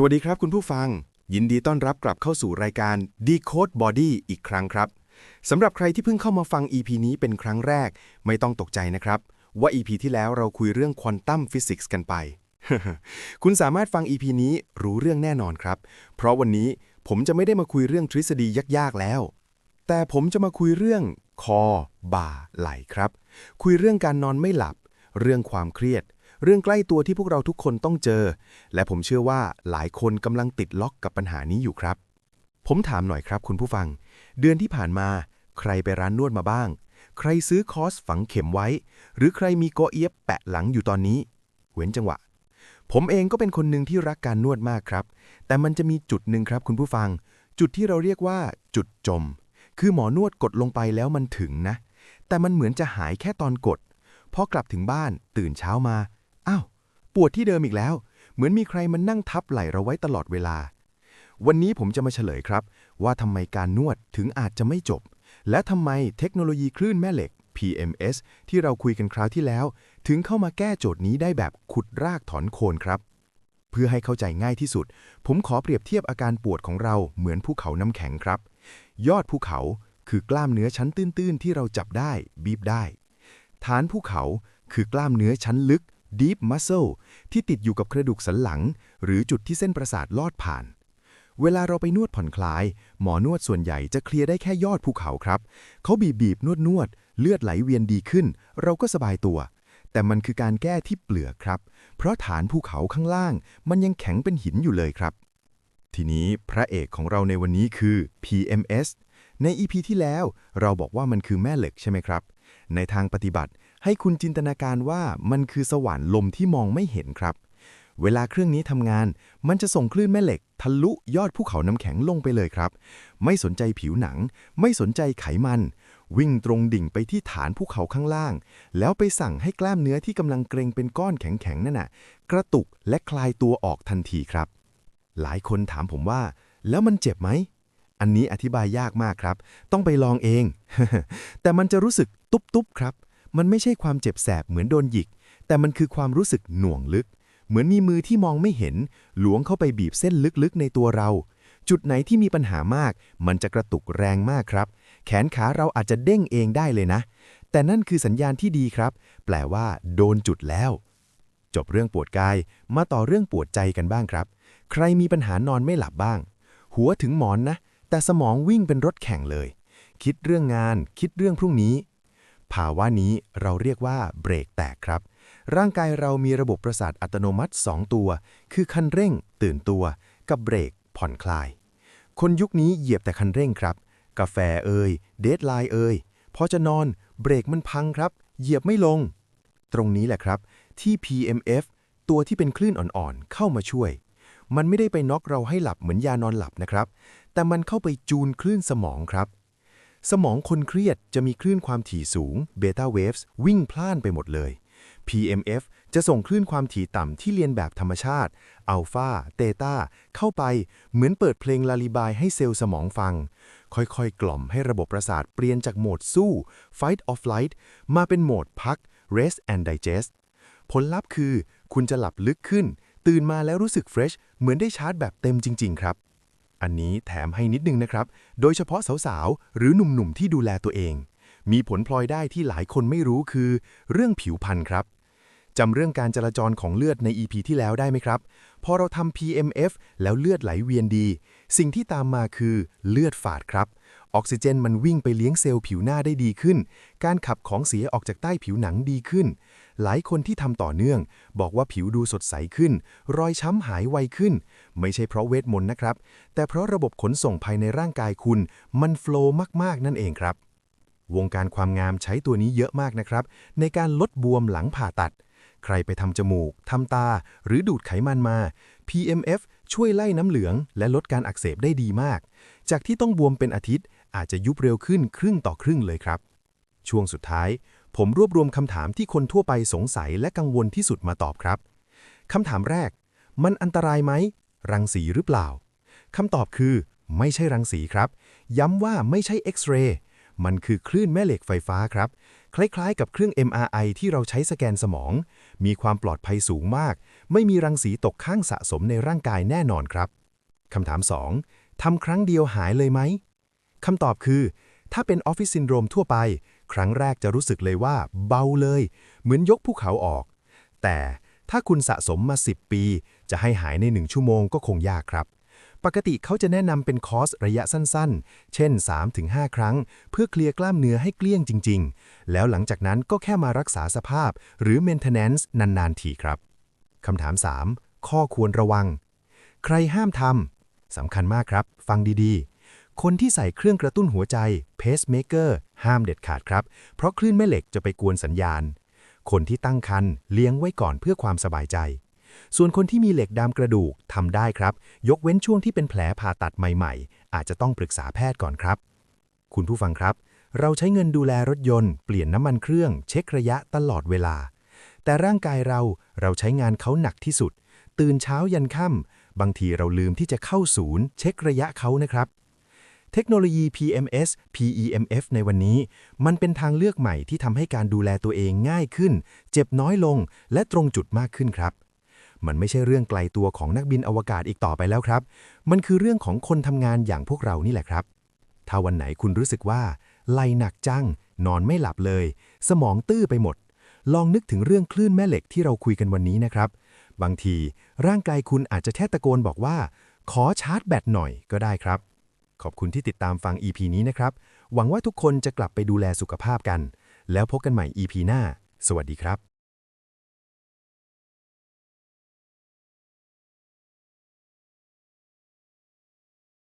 สวัสดีครับคุณผู้ฟัง ยินดีต้อนรับกลับเข้าสู่รายการ Decode Body อีกครั้งครับสำหรับใครที่เพิ่งเข้ามาฟัง EP นี้เป็นครั้งแรก ไม่ต้องตกใจนะครับ ว่า EP ที่แล้วเราคุยเรื่องควอนตัมฟิสิกส์กันไป คุณสามารถฟัง EP นี้รู้เรื่องแน่นอนครับ เพราะวันนี้ผมจะไม่ได้มาคุยเรื่องทฤษฎียากๆแล้ว แต่ผมจะมาคุยเรื่องคอ บ่า ไหล่ครับ คุยเรื่องการนอนไม่หลับ เรื่องความเครียด เรื่องใกล้ตัวที่พวกเราทุกคนต้องเจอ และผมเชื่อว่าหลายคนกำลังติดล็อกกับปัญหานี้อยู่ครับ ผมถามหน่อยครับคุณผู้ฟัง เดือนที่ผ่านมา ใครไปร้านนวดมาบ้าง ใครซื้อคอสฝังเข็มไว้ หรือใครมีโกเอียบแปะหลังอยู่ตอนนี้ เว้นจังหวะ ผมเองก็เป็นคนหนึ่งที่รักการนวดมากครับ แต่มันจะมีจุดหนึ่งครับคุณผู้ฟัง จุดที่เราเรียกว่า จุดจม คือหมอนวดกดลงไปแล้วมันถึงนะ แต่มันเหมือนจะหายแค่ตอนกดพอกลับถึงบ้านตื่นเช้ามา ปวดที่เดิมอีกแล้ว เหมือนมีใครมานั่งทับไหล่เราไว้ตลอดเวลา วันนี้ผมจะมาเฉลยครับ ว่าทำไมการนวดถึงอาจจะไม่จบ และทำไมเทคโนโลยีคลื่นแม่เหล็ก PMS ที่เราคุยกันคราวที่แล้ว ถึงเข้ามาแก้โจทย์นี้ได้แบบขุดรากถอนโคนครับ เพื่อให้เข้าใจง่ายที่สุด ผมขอเปรียบเทียบอาการปวดของเราเหมือนภูเขาน้ำแข็งครับ ยอดภูเขาคือกล้ามเนื้อชั้นตื้นๆ ที่เราจับได้บีบได้ ฐานภูเขาคือกล้ามเนื้อชั้นลึก deep muscle ที่ติดอยู่กับกระดูกสันหลัง หรือจุดที่เส้นประสาทลอดผ่าน เวลาเราไปนวดผ่อนคลาย หมอนวดส่วนใหญ่จะเคลียร์ได้แค่ยอดภูเขาครับ เขาบีบบีบนวดนวดเลือดไหลเวียนดีขึ้น เราก็สบายตัว แต่มันคือการแก้ที่เปลือกครับ เพราะฐานภูเขาข้างล่าง มันยังแข็งเป็นหินอยู่เลยครับ ทีนี้พระเอกของเราในวันนี้คือ PMS ใน EP ที่แล้วเราบอกว่ามันคือแม่เหล็กใช่ไหมครับ ในทางปฏิบัติ ให้คุณจินตนาการว่ามันคือสว่านลมที่มองไม่เห็นครับ เวลาเครื่องนี้ทำงาน มันจะส่งคลื่นแม่เหล็ก ทะลุยอดภูเขาน้ำแข็งลงไปเลยครับ ไม่สนใจผิวหนัง ไม่สนใจไขมัน วิ่งตรงดิ่งไปที่ฐานภูเขาข้างล่าง แล้วไปสั่งให้กล้ามเนื้อที่กำลังเกรงเป็นก้อนแข็งๆนั่นน่ะกระตุกและคลายตัวออกทันทีครับ หลายคนถามผมว่า แล้วมันเจ็บไหมอันนี้อธิบายยากมากครับ ต้องไปลองเอง แต่มันจะรู้สึกตุบๆครับ มันไม่ใช่ความเจ็บแสบเหมือนโดนหยิก แต่มันคือความรู้สึกหน่วงลึก เหมือนมีมือที่มองไม่เห็น หลวงเข้าไปบีบเส้นลึกๆในตัวเรา จุดไหนที่มีปัญหามาก มันจะกระตุกแรงมากครับ แขนขาเราอาจจะเด้งเองได้เลยนะ แต่นั่นคือสัญญาณที่ดีครับ แปลว่า โดนจุดแล้ว จบเรื่องปวดกาย มาต่อเรื่องปวดใจกันบ้างครับ ใครมีปัญหานอนไม่หลับบ้าง หัวถึงหมอนนะ แต่สมองวิ่งเป็นรถแข่งเลย คิดเรื่องงาน คิดเรื่องพรุ่งนี้ ภาวะนี้เราเรียกว่าเบรกแตกครับ ร่างกายเรามีระบบประสาทอัตโนมัติ 2 ตัว คือคันเร่ง ตื่นตัว กับเบรก ผ่อนคลาย คนยุคนี้เหยียบแต่คันเร่งครับ กาแฟเอ่ยเดทไลน์เอ่ยพอจะนอนเบรกมันพังครับ เหยียบไม่ลง ตรงนี้แหละครับที่ PMF ตัวที่เป็นคลื่นอ่อนๆ เข้ามาช่วย มันไม่ได้ไปน็อกเราให้หลับเหมือนยานอนหลับนะครับ แต่มันเข้าไปจูนคลื่นสมองครับ สมองคนเครียดจะมีคลื่นความถี่สูงเบต้าเวฟส์วิ่งพล่านไปหมดเลย PMF จะส่งคลื่นความถี่ต่ำที่เรียนแบบธรรมชาติอัลฟาเตต้าเข้าไปเหมือนเปิดเพลงลาลิบายให้เซลล์สมองฟัง ค่อยๆ กล่อมให้ระบบประสาทเปลี่ยนจากโหมดสู้ fight or flight มาเป็นโหมดพัก rest and digest ผลลัพธ์คือ คุณจะหลับลึกขึ้น ตื่นมาแล้วรู้สึกเฟรชเหมือนได้ชาร์จแบบเต็มจริง ๆ ครับ อันนี้แถมให้นิดนึงนะครับ โดยเฉพาะสาวๆ หรือหนุ่มๆ ที่ดูแลตัวเอง มีผลพลอยได้ที่หลายคนไม่รู้คือ เรื่องผิวพรรณครับจำเรื่องการจราจรของเลือดใน EP ที่แล้วได้ไหมครับ พอเราทำ PMF แล้วเลือดไหลเวียนดี สิ่งที่ตามมาคือเลือดฝาดครับ ออกซิเจนมันวิ่งไปเลี้ยงเซลล์ผิวหน้าได้ดีขึ้น การขับของเสียออกจากใต้ผิวหนังดีขึ้น หลายคนที่ทำต่อเนื่อง บอกว่าผิวดูสดใสขึ้น รอยช้ำหายไวขึ้น ไม่ใช่เพราะเวทมนต์นะครับ แต่เพราะระบบขนส่งภายในร่างกายคุณ มันโฟล์มาก ๆ นั่นเองครับ วงการความงามใช้ตัวนี้เยอะมากนะครับ ในการลดบวมหลังผ่าตัด ใครไปทำจมูกทำตา หรือดูดไขมันมา PMF ช่วยไล่น้ำเหลือง และลดการอักเสบได้ดีมาก จากที่ต้องบวมเป็นอาทิตย์อาจจะยุบเร็วขึ้นครึ่งต่อครึ่งเลยครับ ช่วงสุดท้าย ผมรวบรวมคำถามที่คนทั่วไปสงสัยและกังวลที่สุดมาตอบครับคำถามแรก มันอันตรายไหม รังสีหรือเปล่าคำตอบคือ ไม่ใช่รังสีครับ ย้ำว่าไม่ใช่เอ็กซเรย์มันคือคลื่นแม่เหล็กไฟฟ้าครับ คล้ายๆ กับเครื่อง MRI ที่เราใช้สแกนสมอง มีความปลอดภัยสูงมาก ไม่มีรังสีตกข้างสะสมในร่างกายแน่นอนครับคำถาม 2. ทำครั้งเดียวหายเลยไหมคำตอบคือ ถ้าเป็นออฟฟิศซินโดรมทั่วไป ครั้งแรกจะรู้สึกเลยว่าเบาเลย เหมือนยกภูเขาออก แต่ถ้าคุณสะสมมา 10 ปี จะให้หายใน 1 ชั่วโมงก็คงยากครับ ปกติเขาจะแนะนำเป็นคอร์สระยะสั้นๆ เช่น 3-5 ครั้ง เพื่อเคลียร์กล้ามเนื้อให้เกลี้ยงจริง ๆ แล้วหลังจากนั้นก็แค่มารักษาสภาพ หรือ maintenance นานๆ ทีครับคำถาม 3. ข้อควรระวัง ใครห้ามทำสำคัญมากครับ ฟังดีๆ คนที่ใส่เครื่องกระตุ้นหัวใจ pacemaker ห้ามเด็ดขาดครับ เพราะคลื่นแม่เหล็กจะไปกวนสัญญาณ คนที่ตั้งครรภ์เลี้ยงไว้ก่อนเพื่อความสบายใจ ส่วนคนที่มีเหล็กดามกระดูกทำได้ครับ ยกเว้นช่วงที่เป็นแผลผ่าตัดใหม่ๆ อาจจะต้องปรึกษาแพทย์ก่อนครับ คุณผู้ฟังครับ เราใช้เงินดูแลรถยนต์เปลี่ยนน้ำมันเครื่อง เช็คระยะตลอดเวลา แต่ร่างกายเราเราใช้งานเขาหนักที่สุด ตื่นเช้ายันค่ำบางทีเราลืมที่จะเข้าศูนย์ เช็คระยะเขานะครับ เทคโนโลยี PMS PEMF ในวันนี้ มันเป็นทางเลือกใหม่ที่ทำให้การดูแลตัวเองง่ายขึ้น เจ็บน้อยลง และตรงจุดมากขึ้นครับ มันไม่ใช่เรื่องไกลตัวของนักบินอวกาศอีกต่อไปแล้วครับ มันคือเรื่องของคนทำงานอย่างพวกเรานี่แหละครับ ถ้าวันไหนคุณรู้สึกว่าไหลหนักจัง นอนไม่หลับเลย สมองตื้อไปหมด ลองนึกถึงเรื่องคลื่นแม่เหล็กที่เราคุยกันวันนี้นะครับ บางทีร่างกายคุณอาจจะแค่ตะโกนบอกว่า ขอชาร์จแบตหน่อยก็ได้ครับ ขอบคุณที่ติดตามฟัง EP นี้นะครับ หวังว่าทุกคนจะกลับไปดูแลสุขภาพกัน แล้วพบกันใหม่ EP หน้า สวัสดีครับ